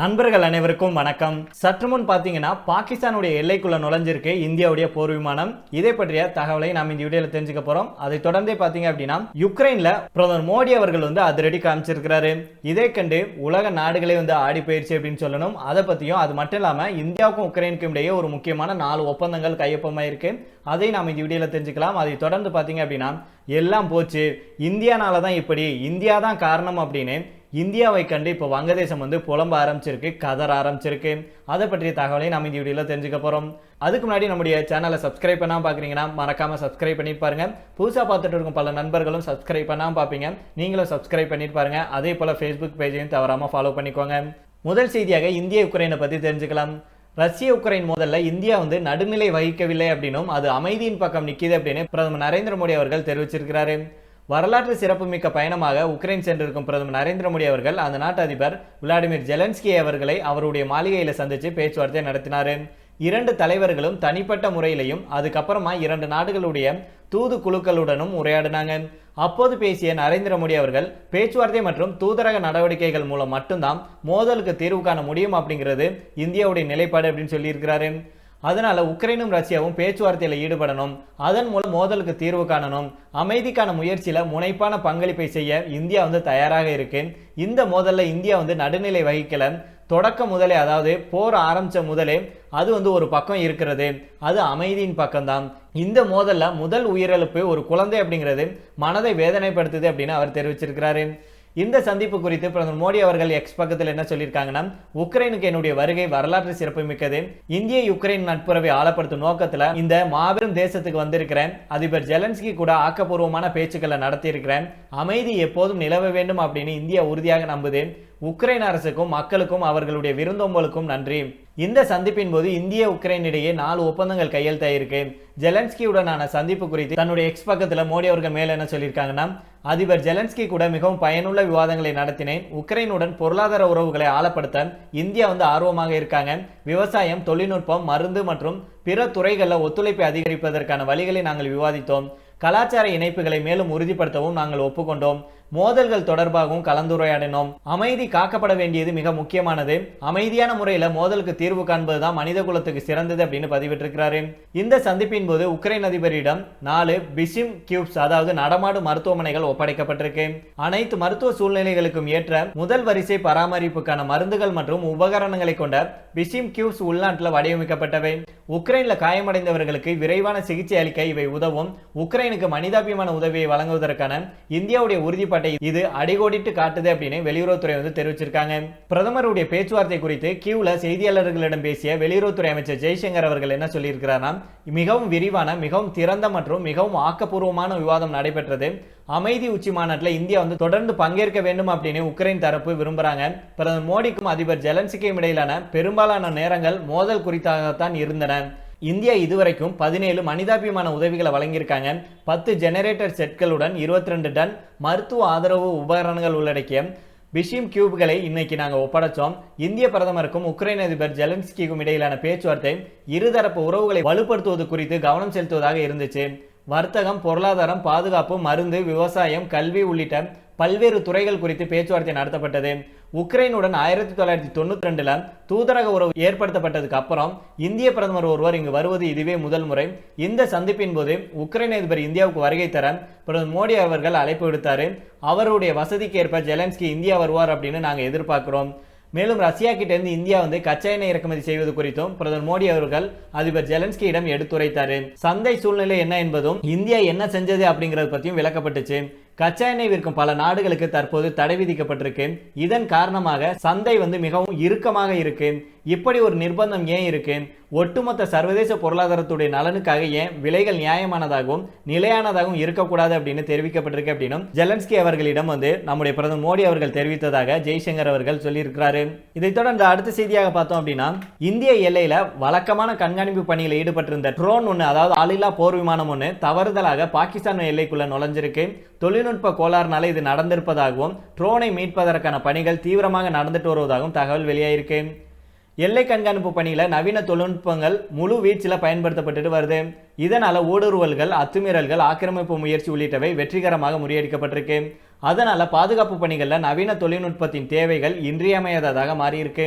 நண்பர்கள் அனைவருக்கும் வணக்கம். சற்று முன் பார்த்தீங்கன்னா பாகிஸ்தானுடைய எல்லைக்குள்ள நுழைஞ்சிருக்கு இந்தியாவுடைய போர் விமானம். இதை பற்றிய தகவலை நாம் இந்த வீடியோல தெரிஞ்சுக்க போறோம். அதை தொடர்ந்தே பார்த்தீங்க அப்படின்னா யுக்ரைன்ல பிரதமர் மோடி அவர்கள் வந்து அதிரடி காமிச்சிருக்கிறாரு. இதை கண்டு உலக நாடுகளே வந்து ஆடி போயிருச்சு அப்படின்னு சொல்லணும். அதை பத்தியும் அது மட்டும் இல்லாம இந்தியாவுக்கும் உக்ரைனுக்கும் இடையே ஒரு முக்கியமான நாலு ஒப்பந்தங்கள் கையொப்பமாயிருக்கு. அதை நாம் இந்த வீடியோல தெரிஞ்சுக்கலாம். அதை தொடர்ந்து பார்த்தீங்க அப்படின்னா எல்லாம் போச்சு. இந்தியானால தான் இப்படி இந்தியா தான் காரணம் அப்படின்னு இந்தியாவை கண்டு இப்போ வங்கதேசம் வந்து புலம்ப ஆரம்பிச்சிருக்கு கதற ஆரம்பிச்சிருக்கு. அதை பற்றிய தகவலை நம்ம இந்த வீடியோவில் தெரிஞ்சுக்க போகிறோம் அதுக்கு முன்னாடி நம்முடைய சேனலை சப்ஸ்கிரைப் பண்ணாமல் பார்க்குறீங்கன்னா மறக்காமல் சப்ஸ்கிரைப் பண்ணி பாருங்க. புதுசாக பார்த்துட்டு இருக்கும் பல நண்பர்களும் சப்ஸ்கிரைப் பண்ணாமல் பார்ப்பீங்க நீங்களும் சப்ஸ்கிரைப் பண்ணிட்டு பாருங்க. அதே போல் ஃபேஸ்புக் பேஜையும் தவறாமல் ஃபாலோ பண்ணிக்கோங்க. முதல் செய்தியாக இந்திய உக்ரைனை பற்றி தெரிஞ்சுக்கலாம். ரஷ்ய உக்ரைன் மோதல்ல இந்தியா வந்து நடுநிலை வகிக்கவில்லை அப்படின்னும் அது அமைதியின் பக்கம் நிற்கிது அப்படின்னு பிரதமர் நரேந்திர மோடி அவர்கள் தெரிவிச்சிருக்கிறாரு. வரலாற்று சிறப்புமிக்க பயணமாக உக்ரைன் சென்றிருக்கும் பிரதமர் நரேந்திர மோடி அவர்கள் அந்த நாட்டு அதிபர் விளாடிமிர் ஜெலன்ஸ்கி அவர்களை அவருடைய மாளிகையில் சந்தித்து பேச்சுவார்த்தை நடத்தினார். இரண்டு தலைவர்களும் தனிப்பட்ட முறையிலையும் அதுக்கப்புறமா இரண்டு நாடுகளுடைய தூது குழுக்களுடனும் உரையாடினாங்க. அப்போது பேசிய நரேந்திர மோடி அவர்கள் பேச்சுவார்த்தை மற்றும் தூதரக நடவடிக்கைகள் மூலம் மட்டும்தான் மோதலுக்கு தீர்வு காண முடியும் அப்படிங்கிறது இந்தியாவுடைய நிலைப்பாடு அப்படின்னு சொல்லியிருக்கிறாரு. அதனால் உக்ரைனும் ரஷ்யாவும் பேச்சுவார்த்தையில் ஈடுபடணும். அதன் மூலம் மோதலுக்கு தீர்வு காணணும். அமைதிக்கான முயற்சியில் முனைப்பான பங்களிப்பை செய்ய இந்தியா வந்து தயாராக இருக்கு. இந்த மோதலில் இந்தியா வந்து நடுநிலை வகிக்கல. தொடக்க முதலே அதாவது போர் ஆரம்பிச்ச முதலே அது வந்து ஒரு பக்கம் இருக்கிறது. அது அமைதியின் பக்கம்தான். இந்த மோதலில் முதல் உயிரிழப்பு ஒரு குழந்தை அப்படிங்கிறது மனதை வேதனைப்படுத்துது அப்படின்னு அவர் தெரிவிச்சிருக்கிறாரு. இந்த சந்திப்பு குறித்து பிரதமர் மோடி அவர்கள் எக்ஸ் பக்கத்தில் என்ன சொல்லியிருக்காங்கன்னா உக்ரைனுக்கு என்னுடைய வருகை வரலாற்று சிறப்பு மிக்கது இந்திய யுக்ரைன் நட்புறவை ஆழப்படுத்தும் நோக்கத்தில் இந்த மாபெரும் தேசத்துக்கு வந்திருக்கிறேன். அதிபர் ஜெலன்ஸ்கி கூட ஆக்கப்பூர்வமான பேச்சுக்களை நடத்தியிருக்கிறேன். அமைதி எப்போதும் நிலவ வேண்டும் அப்படின்னு இந்தியா உறுதியாக நம்புது. உக்ரைன் அரசுக்கும் மக்களுக்கும் அவர்களுடைய விருந்தோம்பலுக்கும் நன்றி. இந்த சந்திப்பின் போது இந்திய உக்ரைன் இடையே நாலு ஒப்பந்தங்கள் கையெழுத்தாயிருக்கு. ஜெலன்ஸ்கியுடனான சந்திப்பு குறித்து தன்னுடைய எக்ஸ் பக்கத்தில் மோடி அவர்கள் மேல என்ன சொல்லியிருக்காங்கன்னா அதிபர் ஜெலன்ஸ்கி கூட மிகவும் பயனுள்ள விவாதங்களை நடத்தினேன். உக்ரைனுடன் பொருளாதார உறவுகளை ஆழப்படுத்த இந்தியா வந்து ஆர்வமாக இருக்காங்க. விவசாயம் தொழில்நுட்பம் மருந்து மற்றும் பிற துறைகளில் ஒத்துழைப்பை அதிகரிப்பதற்கான வழிகளை நாங்கள் விவாதித்தோம். கலாச்சார இணைப்புகளை மேலும் உறுதிப்படுத்தவும் நாங்கள் ஒப்புக்கொண்டோம். மோதல்கள் தொடர்பாகவும் கலந்துரையாடினோம். அமைதி காக்கப்பட வேண்டியது மிக முக்கியமானது. அமைதியான முறையில் மோதலுக்கு தீர்வு காண்பதுதான் மனித குலத்துக்கு சிறந்தது அப்படின்னு பதிவிட்டிருக்கிறாரு. இந்த சந்திப்பின் போது உக்ரைன் அதிபரிடம் நாலு பிசிம் கியூப்ஸ் அதாவது நடமாடும் மருத்துவமனைகள் ஒப்படைக்கப்பட்டிருக்கு. அனைத்து மருத்துவ சூழ்நிலைகளுக்கும் ஏற்ற முதல் வரிசை பராமரிப்புக்கான மருந்துகள் மற்றும் உபகரணங்களை கொண்ட பிசிம் கியூப்ஸ் உள்நாட்டில் வடிவமைக்கப்பட்டவை. உக்ரைன்ல காயமடைந்தவர்களுக்கு விரைவான சிகிச்சை அளிக்க இவை உதவும். உக்ரைனுக்கு மனிதாபிமான உதவியை வழங்குவதற்கான இந்தியாவுடைய உறுதிப்பாட்டை இது அடிகோடிட்டு காட்டுது அப்படின்னு வெளியுறவுத்துறை வந்து தெரிவிச்சிருக்காங்க. பிரதமருடைய பேச்சுவார்த்தை குறித்து கியூல செய்தியாளர்களிடம் பேசிய வெளியுறவுத்துறை அமைச்சர் ஜெய்சங்கர் அவர்கள் என்ன சொல்லியிருக்கிறார்னா மிகவும் விரிவான மிகவும் திறந்த மற்றும் மிகவும் ஆக்கப்பூர்வமான விவாதம் நடைபெற்றது. அமைதி உச்சி மாநாட்டில் இந்தியா வந்து தொடர்ந்து பங்கேற்க வேண்டும் அப்படின்னு உக்ரைன் தரப்பு விரும்புறாங்க. பிரதமர் மோடிக்கும் அதிபர் ஜெலன்சிக்கும் இடையிலான பெரும்பாலான நேரங்கள் மோதல் குறித்தாகத்தான் இருந்தன. இந்தியா இதுவரைக்கும் பதினேழு மனிதாபிமான உதவிகளை வழங்கியிருக்காங்க. பத்து ஜெனரேட்டர் செட்களுடன் இருபத்தி ரெண்டு டன் மருத்துவ ஆதரவு உபகரணங்கள் உள்ளடக்கிய பிஷிம் கியூப்களை இன்னைக்கு நாங்கள் ஒப்படைச்சோம். இந்திய பிரதமருக்கும் உக்ரைன் அதிபர் ஜெலன்ஸ்கிக்கும் இடையிலான பேச்சுவார்த்தை இருதரப்பு உறவுகளை வலுப்படுத்துவது குறித்து கவனம் செலுத்துவதாக இருந்துச்சு. வர்த்தகம் பொருளாதாரம் பாதுகாப்பு மருந்து விவசாயம் கல்வி உள்ளிட்ட பல்வேறு துறைகள் குறித்து பேச்சுவார்த்தை நடத்தப்பட்டது. உக்ரைனுடன் ஆயிரத்தி தொள்ளாயிரத்தி தொண்ணூத்தி ரெண்டுல தூதரக உறவு ஏற்படுத்தப்பட்டதுக்கு அப்புறம் இந்திய பிரதமர் ஒருவர் இங்கு வருவது இதுவே முதல் முறை. இந்த சந்திப்பின் போது உக்ரைன் அதிபர் இந்தியாவுக்கு வருகை தர பிரதமர் மோடி அவர்கள் அழைப்பு விடுத்தாரு. அவருடைய வசதிக்கு ஏற்ப ஜெலன்ஸ்கி இந்தியா வருவார் அப்படின்னு நாங்கள் எதிர்பார்க்கிறோம். மேலும் ரஷ்யா கிட்ட இருந்து இந்தியா வந்து கச்சா எண்ணெய் இறக்குமதி செய்வது குறித்தும் பிரதமர் மோடி அவர்கள் அதிபர் ஜெலன்ஸ்கியிடம் எடுத்துரைத்தார். சந்தை சூழ்நிலை என்ன என்பதும் இந்தியா என்ன செஞ்சது அப்படிங்கறது பத்தியும் விளக்கப்பட்டுச்சு. கச்சா எண்ணெய் விற்கும் பல நாடுகளுக்கு தற்போது தடை விதிக்கப்பட்டிருக்கு. இதன் காரணமாக சந்தை வந்து மிகவும் இறுக்கமாக இருக்கு. இப்படி ஒரு நிர்பந்தம் ஏன் இருக்கு? ஒட்டுமொத்த சர்வதேச பொருளாதாரத்துடைய நலனுக்காக ஏன் விலைகள் நியாயமானதாகவும் நிலையானதாகவும் இருக்கக்கூடாது அப்படின்னு தெரிவிக்கப்பட்டிருக்கு அப்படின்னும் ஜெலன்ஸ்கி அவர்களிடம் வந்து நம்முடைய பிரதமர் மோடி அவர்கள் தெரிவித்ததாக ஜெய்சங்கர் அவர்கள் சொல்லியிருக்கிறாரு. இதைத் தொடர்ந்து அடுத்த செய்தியாக பார்த்தோம் அப்படின்னா இந்திய எல்லையில வழக்கமான கண்காணிப்பு பணியில் ஈடுபட்டிருந்த ட்ரோன் ஒன்று அதாவது ஆளில்லா போர் விமானம் ஒன்று தவறுதலாக பாகிஸ்தான் எல்லைக்குள்ள நுழைஞ்சிருக்கு. தொழில்நுட்ப கோளாறுனால இது நடந்திருப்பதாகவும் ட்ரோனை மீட்பதற்கான பணிகள் தீவிரமாக நடந்துட்டு வருவதாகவும் தகவல் வெளியாயிருக்கு. எல்லை கண்காணிப்பு பணியில் நவீன தொழில்நுட்பங்கள் முழு வீச்சில் பயன்படுத்தப்பட்டு வருது. இதனால் ஊடுருவல்கள் அத்துமீறல்கள் ஆக்கிரமிப்பு முயற்சி உள்ளிட்டவை வெற்றிகரமாக முறியடிக்கப்பட்டிருக்கு. அதனால் பாதுகாப்பு பணிகளில் நவீன தொழில்நுட்பத்தின் தேவைகள் இன்றியமையாததாக மாறியிருக்கு.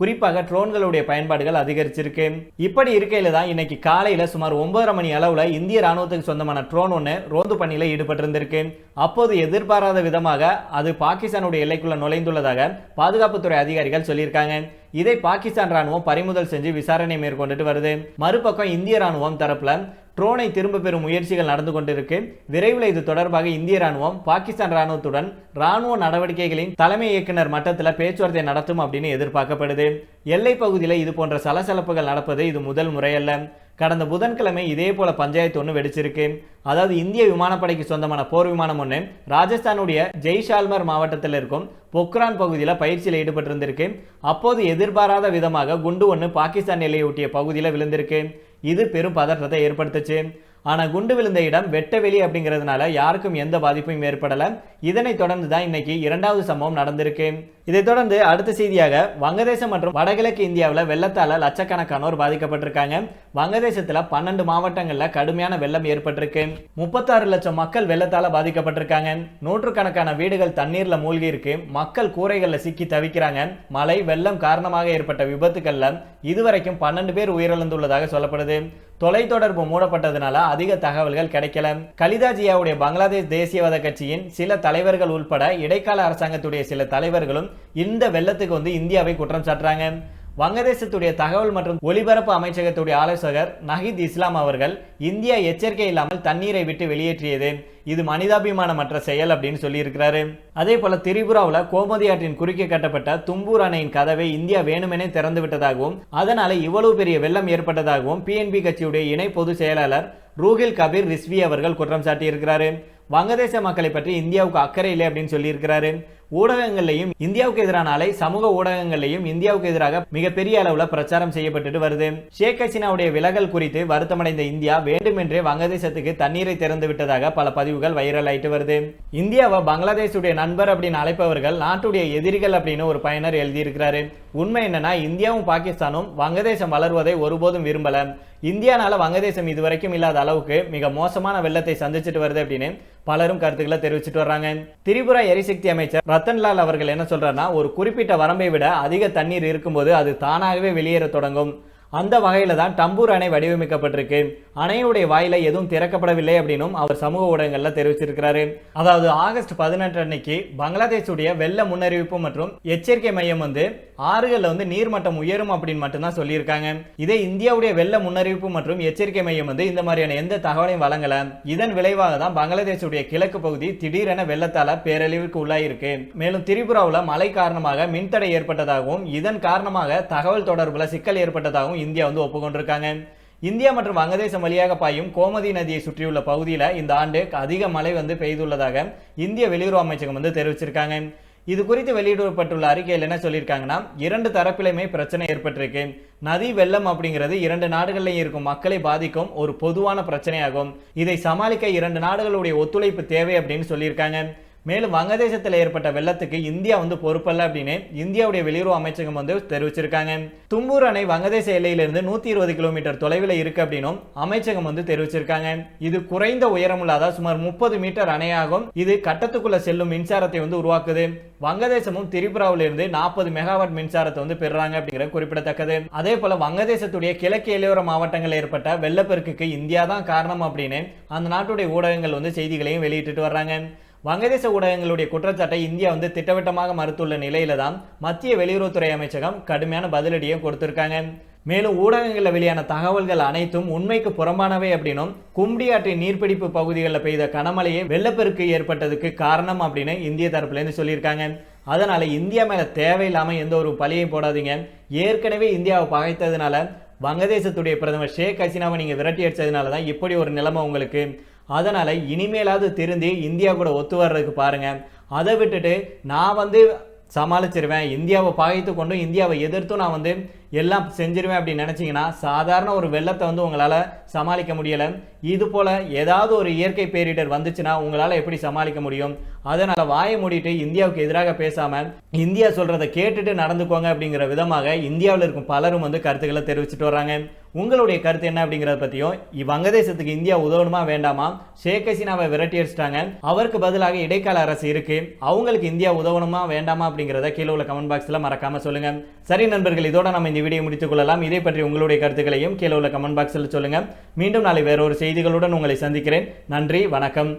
குறிப்பாக ட்ரோன்களுடைய பயன்பாடுகள் அதிகரிச்சிருக்கு. இப்படி இருக்கையில தான் இன்னைக்கு காலையில சுமார் ஒன்பதரை மணி அளவுல இந்திய ராணுவத்துக்கு சொந்தமான ட்ரோன் ஒன்று ரோந்து பணியில் ஈடுபட்டிருந்திருக்கு. அப்போது எதிர்பாராத விதமாக அது பாகிஸ்தானுடைய எல்லைக்குள்ள நுழைந்துள்ளதாக பாதுகாப்புத்துறை அதிகாரிகள் சொல்லியிருக்காங்க. இதை பாகிஸ்தான் ராணுவம் பறிமுதல் செஞ்சு விசாரணை மேற்கொண்டுட்டு வருது. மறுபக்கம் இந்திய ராணுவம் தரப்புல ட்ரோனை திரும்ப பெறும் முயற்சிகள் நடந்து கொண்டிருக்கு. விரைவில் இது தொடர்பாக இந்திய ராணுவம் பாகிஸ்தான் ராணுவத்துடன் ராணுவ நடவடிக்கைகளின் தலைமை இயக்குனர் மட்டத்தில் பேச்சுவார்த்தை நடத்தும் அப்படின்னு எதிர்பார்க்கப்படுது. எல்லை பகுதியில் இது போன்ற சலசலப்புகள் நடப்பது இது முதல் முறையல்ல. கடந்த புதன்கிழமை இதே போல பஞ்சாயத்து ஒன்று வெடிச்சிருக்கு. அதாவது இந்திய விமானப்படைக்கு சொந்தமான போர் விமானம் ஒன்று ராஜஸ்தானுடைய ஜெய்ஷால்மர் மாவட்டத்தில் இருக்கும். பொக்ரான் பகுதியில் பயிற்சியில் ஈடுபட்டிருந்திருக்கு. அப்போது எதிர்பாராத விதமாக குண்டு ஒன்று பாகிஸ்தான் எல்லையை ஒட்டிய பகுதியில் விழுந்திருக்கு. இது பெரும் பதற்றத்தை ஏற்படுத்துச்சு. ஆனால் குண்டு விழுந்த இடம் வெட்டவெளி அப்படிங்கிறதுனால யாருக்கும் எந்த பாதிப்பும் ஏற்படலை. இதனைத் தொடர்ந்து தான் இன்னைக்கு இரண்டாவது சம்பவம் நடந்திருக்கு. இதைத் தொடர்ந்து அடுத்த செய்தியாக வங்கதேசம் மற்றும் வடகிழக்கு இந்தியாவில் வெள்ளத்தால் லட்சக்கணக்கானோர் பாதிக்கப்பட்டிருக்காங்க. வங்கதேசத்தில் பன்னெண்டு மாவட்டங்களில் கடுமையான வெள்ளம் ஏற்பட்டிருக்கு. முப்பத்தாறு லட்சம் மக்கள் வெள்ளத்தால் பாதிக்கப்பட்டிருக்காங்க. நூற்றுக்கணக்கான வீடுகள் தண்ணீரில் மூழ்கி இருக்கு மக்கள் கூரைகளில் சிக்கி தவிக்கிறாங்க. மழை வெள்ளம் காரணமாக ஏற்பட்ட விபத்துக்களில் இதுவரைக்கும் பன்னெண்டு பேர் உயிரிழந்துள்ளதாக சொல்லப்படுது. தொலைத்தொடர்பு மூடப்பட்டதுனால அதிக தகவல்கள் கிடைக்கல. கலிதா ஜியாவுடைய பங்களாதேஷ் தேசியவாத கட்சியின் சில தலைவர்கள் உள்பட இடைக்கால அரசாங்கத்துடைய சில தலைவர்களும் இந்த வெள்ளத்துக்கு வந்து இந்தியாவை குற்றம் சாட்டுறாங்க. வங்கதேசத்துடைய தகவல் மற்றும் ஒலிபரப்பு அமைச்சகத்துடைய ஆலோசகர் நஹித் இஸ்லாம் அவர்கள் இந்தியா எச்சரிக்கை இல்லாமல் தண்ணீரை விட்டு வெளியேற்றியது. இது மனிதாபிமானமற்ற செயல் அப்படின்னு சொல்லியிருக்கிறாரு. அதே போல திரிபுராவில் கோமதி ஆற்றின் குறுக்கே கட்டப்பட்ட தும்பூர் அணையின் கதவை இந்தியா வேணுமெனே திறந்து விட்டதாகவும் அதனால இவ்வளவு பெரிய வெள்ளம் ஏற்பட்டதாகவும் பிஎன்பி கட்சியுடைய இணை பொதுச் செயலாளர் ரூஹில் கபீர் ரிஸ்வி அவர்கள் குற்றம் சாட்டியிருக்கிறாரு. வங்கதேச மக்களை பற்றி இந்தியாவுக்கு அக்கறை இல்லை அப்படின்னு சொல்லியிருக்கிறாரு. ஊடகங்கள்லையும் இந்தியாவுக்கு எதிரான அலை சமூக ஊடகங்கள்லையும் இந்தியாவுக்கு எதிராக மிகப்பெரிய அளவுல பிரச்சாரம் செய்யப்பட்டு வருது. ஷேக் ஹசீனாவுடைய விலகல் குறித்து வருத்தமடைந்த இந்தியா வேண்டுமென்றே வங்கதேசத்துக்கு தண்ணீரை திறந்து விட்டதாக பல பதிவுகள் வைரல் ஆயிட்டு வருது. இந்தியாவை பங்களாதேஷுடைய நண்பர் அப்படின்னு அழைப்பவர்கள் நாட்டுடைய எதிரிகள் அப்படின்னு ஒரு பயனர் எழுதியிருக்கிறாரு. உண்மை என்னன்னா இந்தியாவும் பாகிஸ்தானும் வங்கதேசம் வளர்வதை ஒருபோதும் விரும்பல. இந்தியானால வங்கதேசம் இதுவரைக்கும் இல்லாத அளவுக்கு மிக மோசமான வெள்ளத்தை சந்திச்சுட்டு வருது அப்படின்னு பலரும் கருத்துக்களை தெரிவிச்சிட்டு வர்றாங்க. திரிபுரா எரிசக்தி அமைச்சர் ரத்தன்லால் அவர்கள் என்ன சொல்றாருன்னா ஒரு குறிப்பிட்ட வரம்பை விட அதிக தண்ணீர் இருக்கும்போது அது தானாகவே வெளியேற தொடங்கும். அந்த வகையில் தான் டம்பூர் அணை வடிவமைக்கப்பட்டிருக்கு அணையுடைய வாயில எதுவும் திறக்கப்படவில்லை அப்படின்னும் அவர் சமூக ஊடகங்களில் தெரிவிச்சிருக்கிறாரு. அதாவது ஆகஸ்ட் பதினெட்டு அன்னைக்கு பங்களாதேஷுடைய வெள்ள முன்னறிவிப்பு மற்றும் எச்சரிக்கை மையம் வந்து ஆறுகளில் வந்து நீர்மட்டம் உயரும் அப்படின்னு மட்டும்தான் சொல்லியிருக்காங்க. இதே இந்தியாவுடைய வெள்ள முன்னறிவிப்பு மற்றும் எச்சரிக்கை மையம் வந்து இந்த மாதிரியான எந்த தகவலையும் வழங்கல. இதன் விளைவாக தான் பங்களாதேஷுடைய கிழக்கு பகுதி திடீரென வெள்ளத்தால பேரழிவுக்கு உள்ளாயிருக்கு. மேலும் திரிபுராவில் மழை காரணமாக மின்தடை ஏற்பட்டதாகவும் இதன் காரணமாக தகவல் தொடர்புல சிக்கல் ஏற்பட்டதாகவும் இந்தியா வந்து ஒப்புக்கொண்டிருக்காங்க. இந்தியா மற்றும் வங்கதேசம் வழியாக பாயும் கோமதி நதியை சுற்றியுள்ள பகுதியில் இந்த ஆண்டு அதிக மழை வந்து பெய்துள்ளதாக இந்திய வெளியுறவு அமைச்சகம் வந்து தெரிவிச்சிருக்காங்க. இது குறித்து வெளியிடப்பட்டுள்ள அறிக்கையில் என்ன சொல்லியிருக்காங்கன்னா இரண்டு தரப்பிலுமே பிரச்சனை ஏற்பட்டிருக்கு. நதி வெள்ளம் அப்படிங்கிறது இரண்டு நாடுகளிலையும் இருக்கும் மக்களை பாதிக்கும் ஒரு பொதுவான பிரச்சனையாகும். இதை சமாளிக்க இரண்டு நாடுகளுடைய ஒத்துழைப்பு தேவை அப்படின்னு சொல்லியிருக்காங்க. மேலும் வங்கதேசத்தில் ஏற்பட்ட வெள்ளத்துக்கு இந்தியா வந்து பொறுப்பல்ல அப்படின்னு இந்தியாவுடைய வெளியுறவு அமைச்சகம் வந்து தெரிவிச்சிருக்காங்க. தும்பூர் அணை வங்கதேச எல்லையிலிருந்து நூத்தி இருபது கிலோமீட்டர் தொலைவில் இருக்கு அப்படின்னும் அமைச்சகம் வந்து தெரிவிச்சிருக்காங்க. இது குறைந்த உயரம் இல்லாத சுமார் முப்பது மீட்டர் அணையாகும். இது கட்டத்துக்குள்ள செல்லும் மின்சாரத்தை வந்து உருவாக்குது. வங்கதேசமும் திரிபுராவிலிருந்து நாற்பது மெகாவாட் மின்சாரத்தை வந்து பெறுறாங்க அப்படிங்கிற குறிப்பிடத்தக்கது. அதே போல வங்கதேசத்துடைய கிழக்கு எல்லையோர மாவட்டங்களில் ஏற்பட்ட வெள்ளப்பெருக்குக்கு இந்தியா தான் காரணம் அப்படின்னு அந்த நாட்டுடைய ஊடகங்கள் வந்து செய்திகளையும் வெளியிட்டுட்டு வர்றாங்க. வங்கதேச ஊடகங்களுடைய குற்றச்சாட்டை இந்தியா வந்து திட்டவட்டமாக மறுத்துள்ள நிலையில தான் மத்திய வெளியுறவுத்துறை அமைச்சகம் கடுமையான பதிலடியை கொடுத்திருக்காங்க. மேலும் ஊடகங்களில் வெளியான தகவல்கள் அனைத்தும் உண்மைக்கு புறம்பானவை அப்படின்னும் கும்டியாற்றின் நீர்பிடிப்பு பகுதிகளில் பெய்த கனமழையே வெள்ளப்பெருக்கு ஏற்பட்டதுக்கு காரணம் அப்படின்னு இந்திய தரப்புலேருந்து சொல்லியிருக்காங்க. அதனால இந்தியா மேலே தேவையில்லாமல் எந்த ஒரு பழியையும் போடாதீங்க. ஏற்கனவே இந்தியாவை பகைத்ததுனால வங்கதேசத்துடைய பிரதமர் ஷேக் ஹசீனாவை நீங்கள் விரட்டி அடித்ததுனால தான் இப்படி ஒரு நிலைமை உங்களுக்கு. அதனால் இனிமேலாவது திருந்தி இந்தியா கூட ஒத்து வர்றதுக்கு பாருங்க. அதை விட்டுட்டு நான் வந்து சமாளிச்சிருவேன். இந்தியாவை பகைத்து கொண்டும் இந்தியாவை எதிர்த்தும் நான் வந்து எல்லாம் செஞ்சிருவேன் அப்படின்னு நினச்சிங்கன்னா சாதாரண ஒரு வெள்ளத்தை வந்து உங்களால் சமாளிக்க முடியலை. இது போல் ஏதாவது ஒரு இயற்கை பேரிடர் வந்துச்சுன்னா உங்களால் எப்படி சமாளிக்க முடியும்? அதனால் வாயை மூடிட்டு இந்தியாவுக்கு எதிராக பேசாமல் இந்தியா சொல்கிறத கேட்டுட்டு நடந்துக்கோங்க அப்படிங்கிற விதமாக இந்தியாவில் இருக்கும் பலரும் வந்து கருத்துக்களை தெரிவிச்சுட்டு வராங்க உங்களுடைய கருத்து என்ன அப்படிங்கிறத பற்றியும் வங்கதேசத்துக்கு இந்தியா உதவணுமா வேண்டாமா? ஷேக் ஹசீனாவை விரட்டி அடிச்சிட்டாங்க. அவருக்கு பதிலாக இடைக்கால அரசு இருக்குது அவங்களுக்கு இந்தியா உதவணுமா வேண்டாமா அப்படிங்கிறத கீழே உள்ள கமெண்ட் பாக்ஸில் மறக்காமல் சொல்லுங்கள் சரி நண்பர்கள் இதோட நம்ம இந்த வீடியோ முடித்துக் கொள்ளலாம். இதை பற்றி உங்களுடைய கருத்துக்களையும் கீழே உள்ள கமெண்ட் பாக்ஸில் சொல்லுங்கள் மீண்டும் நாளை வேறொரு செய்திகளுடன் உங்களை சந்திக்கிறேன். நன்றி வணக்கம்.